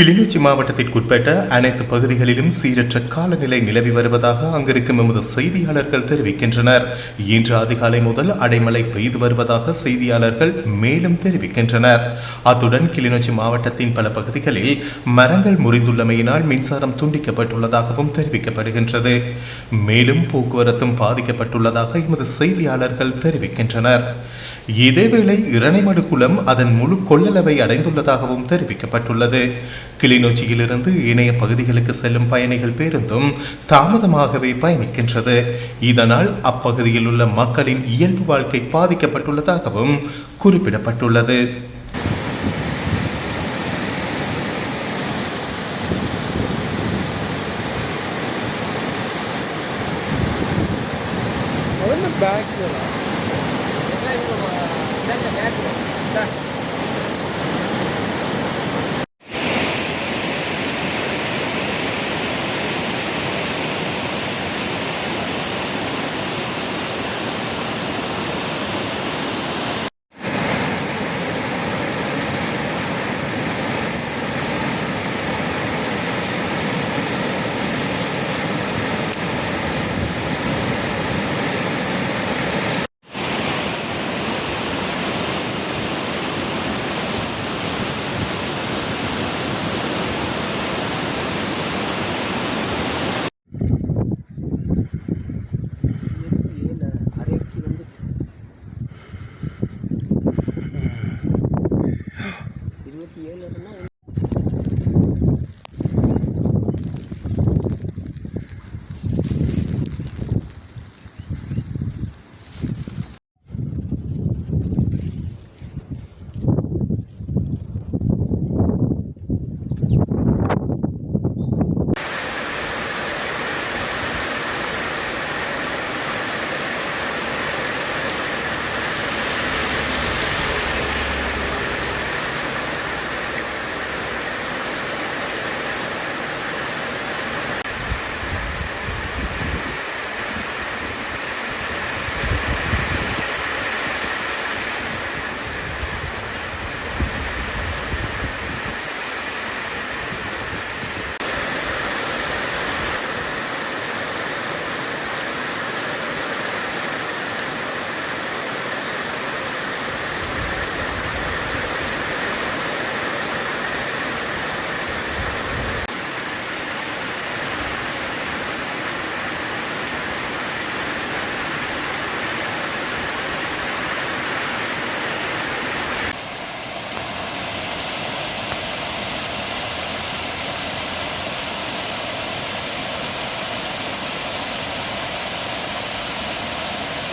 கிளிநொச்சி மாவட்டத்திற்குட்பட்ட அனைத்து பகுதிகளிலும் சீரற்ற காலநிலை நிலவி வருவதாக அங்கிருக்கும் எமது செய்தியாளர்கள் தெரிவிக்கின்றனர். இன்று அதிகாலை முதல் அடைமழை பெய்து வருவதாக செய்தியாளர்கள் மேலும் தெரிவிக்கின்றனர். அத்துடன் கிளிநொச்சி மாவட்டத்தின் பல பகுதிகளில் மரங்கள் முறிந்துள்ளமையினால் மின்சாரம் துண்டிக்கப்பட்டுள்ளதாகவும் தெரிவிக்கப்படுகின்றது. மேலும் போக்குவரத்தும் பாதிக்கப்பட்டுள்ளதாக எமது செய்தியாளர்கள் தெரிவிக்கின்றனர். இதேவேளை இரணைமடு குளம் அதன் முழு கொள்ளளவை அடைந்துள்ளதாகவும் தெரிவிக்கப்பட்டுள்ளது. கிளிநொச்சியிலிருந்து இணைய பகுதிகளுக்கு செல்லும் பயணிகள் பேருந்தும் தாமதமாகவே பயணிக்கின்றது. இதனால் அப்பகுதியில் உள்ள மக்களின் இயல்பு வாழ்க்கை பாதிக்கப்பட்டுள்ளதாகவும் குறிப்பிடப்பட்டுள்ளது. 那个，咱 này là. 别人的那种